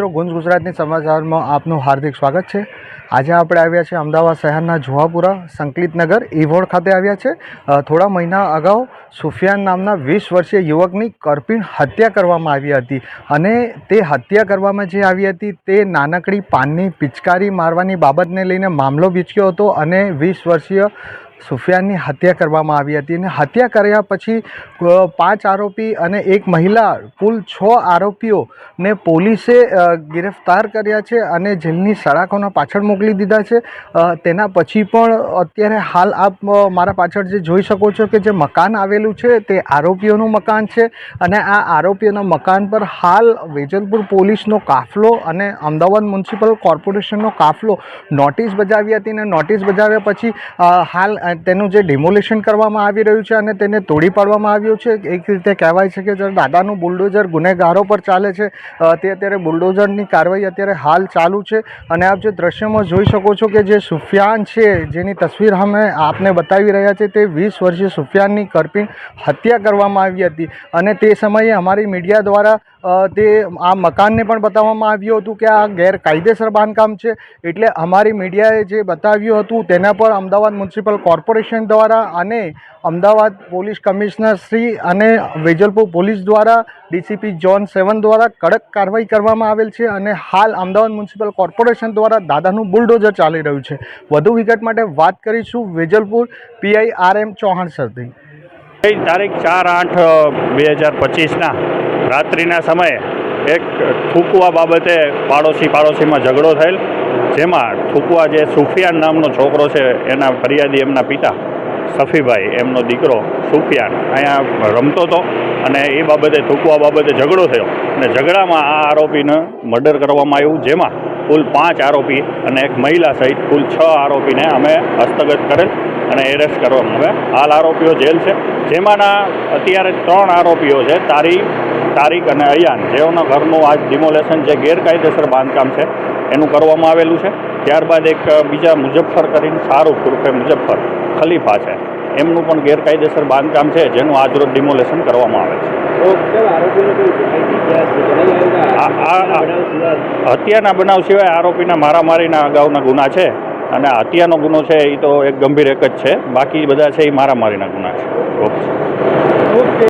મિત્રો, ગુંજ ગુજરાતની સમાચારમાં આપનું હાર્દિક સ્વાગત છે. આજે આપણે આવ્યા છે અમદાવાદ શહેરના જુહાપુરા, સંકલિતનગર, ઈવોડ ખાતે આવ્યા છે. થોડા મહિના અગાઉ સુફિયાન નામના વીસ વર્ષીય યુવકની કરપીણ હત્યા કરવામાં આવી હતી અને તે હત્યા કરવામાં જે આવી હતી તે નાનકડી પાનની પિચકારી મારવાની બાબતને લઈને મામલો બીચક્યો હતો અને વીસ વર્ષીય સુફિયાનની હત્યા કરવામાં આવી હતી અને હત્યા કર્યા પછી પાંચ આરોપી અને એક મહિલા, કુલ છ આરોપીઓને પોલીસે ગિરફ્તાર કર્યા છે અને જેલની સળાખોના પાછળ મોકલી દીધા છે. તેના પછી પણ અત્યારે હાલ આપ મારા પાછળ જે જોઈ શકો છો કે જે મકાન આવેલું છે તે આરોપીઓનું મકાન છે અને આ આરોપીઓના મકાન પર હાલ વેજલપુર પોલીસનો કાફલો અને અમદાવાદ મ્યુનિસિપલ કોર્પોરેશનનો કાફલો નોટિસ બજાવી હતી અને નોટિસ બજાવ્યા પછી હાલ તેનું જે ડિમોલિશન કરવામાં આવી રહ્યું છે અને તેને તોડી પાડવામાં આવ્યું છે, એક રીતે કહેવાય છે કે જ્યારે દાદાનું બુલડોઝર ગુનેગારો પર ચાલે છે તે અત્યારે બુલડોઝરની કાર્યવાહી અત્યારે હાલ ચાલુ છે. અને આપ જે દ્રશ્યમાં જોઈ શકો છો કે જે સુફિયાન છે, જેની તસવીર અમે આપને બતાવી રહ્યા છે તે વીસ વર્ષીય સુફિયાનની કરપીણ હત્યા કરવામાં આવી હતી. અને તે સમયે અમારી મીડિયા દ્વારા તે આ મકાનને પણ બતાવવામાં આવ્યું હતું કે આ ગેરકાયદેસર બાંધકામ છે. એટલે અમારી મીડિયાએ જે બતાવ્યું હતું તેના પર અમદાવાદ મ્યુનિસિપલ કોર્પોરેશન દ્વારા અને અમદાવાદ પોલીસ કમિશનર શ્રી અને વેજલપુર પોલીસ દ્વારા, ડીસીપી જોન સેવન દ્વારા કડક કાર્યવાહી કરવામાં આવેલ છે અને હાલ અમદાવાદ મ્યુનિસિપલ કોર્પોરેશન દ્વારા દાદાનું બુલડોઝર ચાલી રહ્યું છે. વધુ વિગત માટે વાત કરીશું Vejalpur PI R M Chauhan સરથી તારીખ ચાર આઠ બે હજાર પચીસના રાત્રિના સમયે એક થૂકવા બાબતે પાડોશી પાડોશીમાં ઝઘડો થયેલ, જેમાં થૂકવા જે સુફિયાન નામનો છોકરો છે, એના ફરિયાદી એમના પિતા સફીભાઈ, એમનો દીકરો સુફિયાન. અહીંયા રમતો હતો અને એ બાબતે, થૂકવા બાબતે ઝઘડો થયો. અને ઝઘડામાં આ આરોપીને મર્ડર કરવામાં આવ્યું, જેમાં કુલ પાંચ આરોપી અને એક મહિલા સહિત કુલ છ આરોપીને અમે હસ્તગત કરેલ અને એરેસ્ટ કરવામાં આવે હાલ આરોપીઓ જેલ છે. જેમાંના અત્યારે ત્રણ આરોપીઓ છે. તારી તારીખ અને અયાન જેઓના ઘરનું આ ડિમોલેશન જે ગેરકાયદેસર બાંધકામ છે, એનું કરવામાં આવેલું છે. ત્યારબાદ એક બીજા મુજફ્ફર કરીને શાહરૂખ ઉર્ફે મુજફ્ફર ખલીફા છે. એમનું પણ ગેરકાયદેસર બાંધકામ છે, જેનું આજરોજ ડિમોલેશન કરવામાં આવે છે. હત્યાના બનાવ સિવાય આરોપીના મારામારીના અગાઉના ગુના છે અને હત્યાનો ગુનો છે એ તો એક ગંભીર એક જ છે. બાકી બધા છે એ મારામારીના ગુના છે. ઓકે.